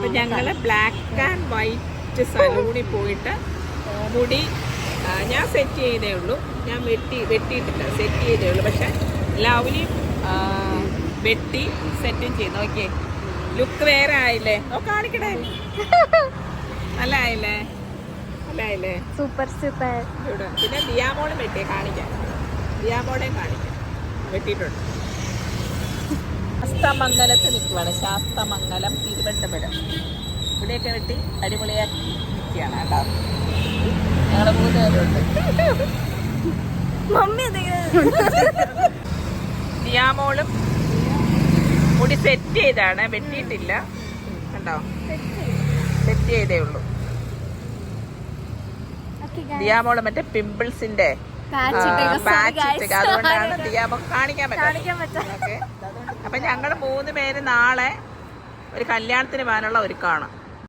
അപ്പൊ ഞങ്ങൾ black and white സലൂണിൽ പോയിട്ട് മുടി ഞാൻ സെറ്റ് ചെയ്തേ ഉള്ളൂ. ഞാൻ വെട്ടി വെട്ടിയിട്ടില്ല സെറ്റ് ചെയ്തേ ഉള്ളൂ. പക്ഷെ ലവ്ലി വെട്ടി സെറ്റും ചെയ്തു. നോക്കിയേ ലുക്ക് വേറെ ആയില്ലേ? ഓ കാണിക്കണേ നല്ല ആയില്ലേ? സൂപ്പർ സൂപ്പർ പിന്നെ ദിയാമോളും വെട്ടിയെ കാണിക്കാം. ദിയാമോളെയും കാണിക്കാം. വെട്ടിയിട്ടുണ്ട്. ശാസ്തമംഗലത്ത് നിൽക്കുവാണ് ശാസ്തമംഗലം തിരുവനന്തപുരം. ഇവിടെയൊക്കെ വെട്ടി അടിപൊളിയാക്കി നിൽക്കുകയാണ് കേട്ടോ. ഞങ്ങൾ മൂന്നുപേരുണ്ട് മമ്മി ദിയാമോളും മുടി സെറ്റ് ചെയ്താണ്. വെട്ടിയിട്ടില്ല. കണ്ടോ? സെറ്റ് ചെയ്തേ ഉള്ളൂ. ദിയാമോൾ മറ്റേ പിമ്പിൾസിന്റെ അതുകൊണ്ടാണ് കാണിക്കാൻ പറ്റാ അപ്പൊ ഞങ്ങൾ മൂന്ന് പേര് നാളെ ഒരു കല്യാണത്തിന് പോകാനുള്ള ഒരുക്കമാണ്